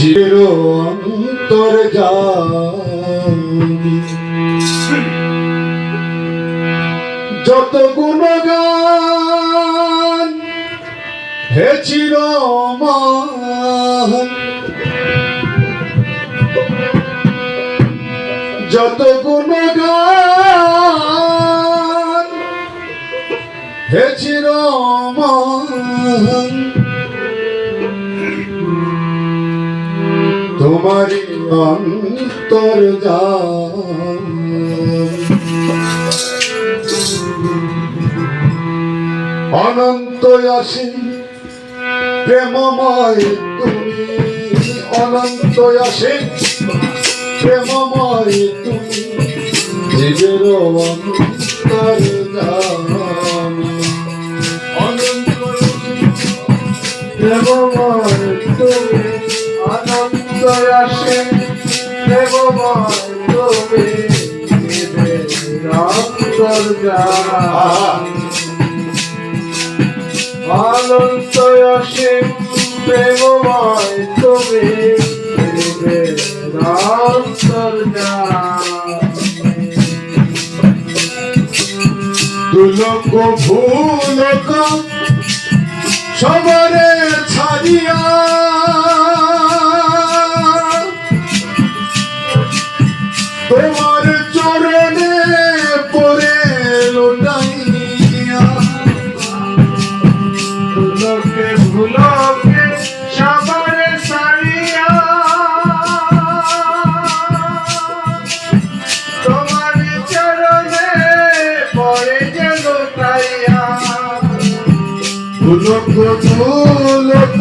চির অন্তর যত গুণগান হে চির যত গুণগান হে চির তোমারি অন্তর অনন্ত আসি, প্রেমময় তুমি। অনন্ত আসি, প্রেমময় তুমি। জীবের অন্তর প্রেমময় তুমি। অনন্ত আসে প্রেমময় তুমি অনন্ত অসীম প্রেমময় তুমি দুলক ভুলক সবরে ছাড়িয়া তোমার চরণে পরে লোটাইয়া ভুলকে ভুলকে সবারে সারিয়া তোমার চরণে পড়ে গেল তাইয়া দুলক দুলক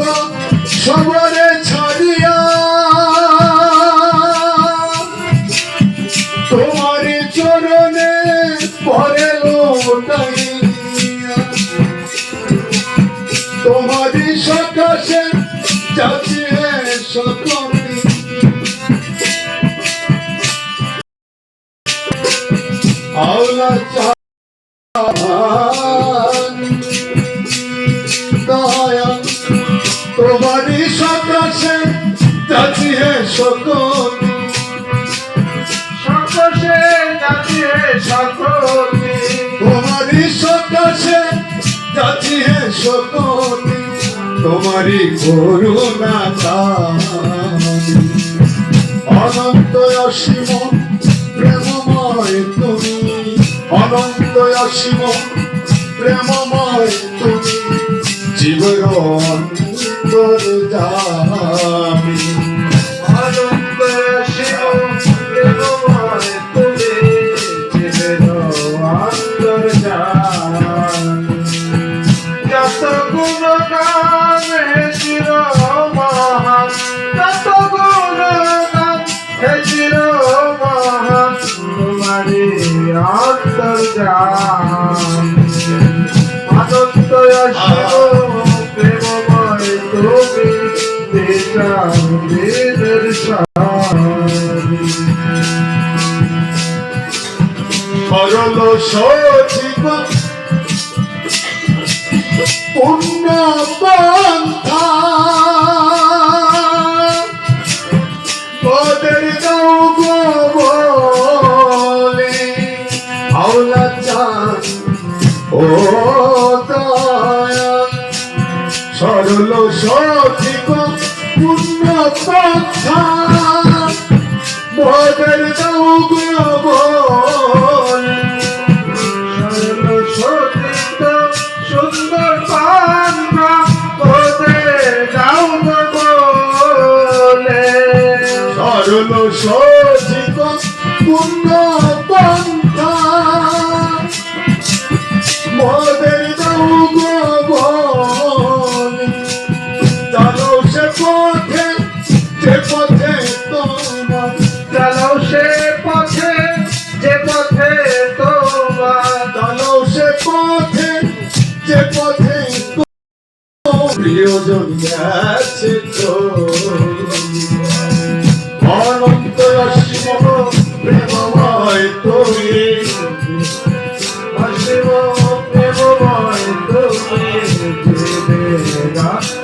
সবরে তোমারই সকাশে যাচিয়ে সকলে সকসে যাচ্ছে সকলে তোমারই সকাশে যাচ্ছি হে সকলে তোমারই করুণা। অনন্ত অসীম প্রেমময় অনন্ত অসীম প্রেমময় তুমি জীবন অন্তর জানি সরল সঠিক পুণ্য পন্থা পদের দাও গো বলে। সুন্দর পান্না ওতে যাও বলে। সরল সঠিক পুণ্য পন্থা মদের গো বলে। তোমার প্রিয়জন গেছে তো অনন্ত অসীম প্রেমময় তুমি অসীম প্রেমময় তুমি রাত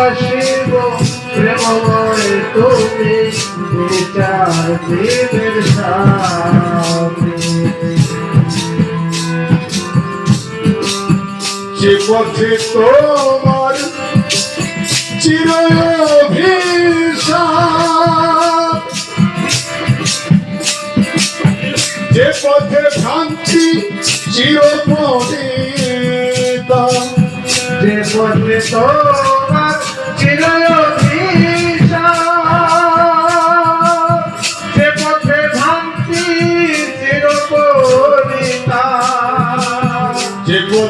আসিব প্রেমময় তুমি বিচার দেবের সামনে যে পথে তোমার চির যে পথে ভ্রান্তি চির যে পথে তোমার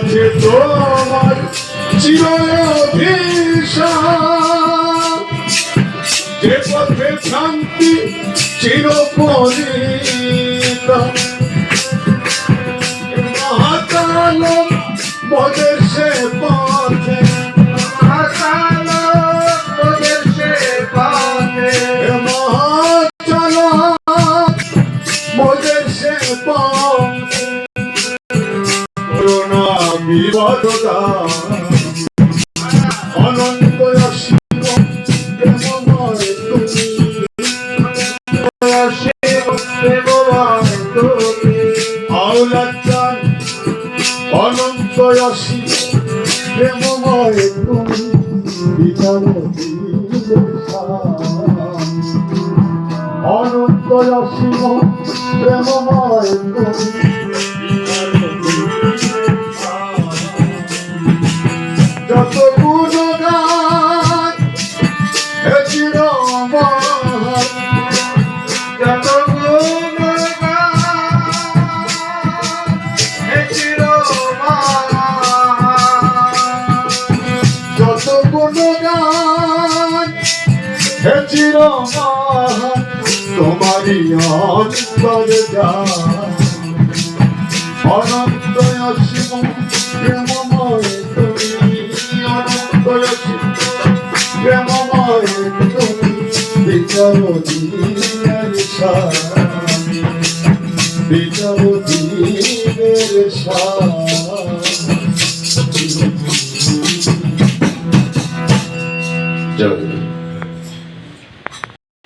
পথে তোমার চির যে পথে শান্তি চির মহাকাল মদের সে পথে বিপদতা অনন্ত শিব প্রেমময় তুমি। আউলাচান অনন্ত শিব প্রেমময় তুমি। বিচারতী অনন্ত শিব প্রেমময় তুমি। চিরমান তোমারই অন্তরে অনন্ত শিব প্রেমময় তুমি অনন্ত প্রেমময় তুমি বিচার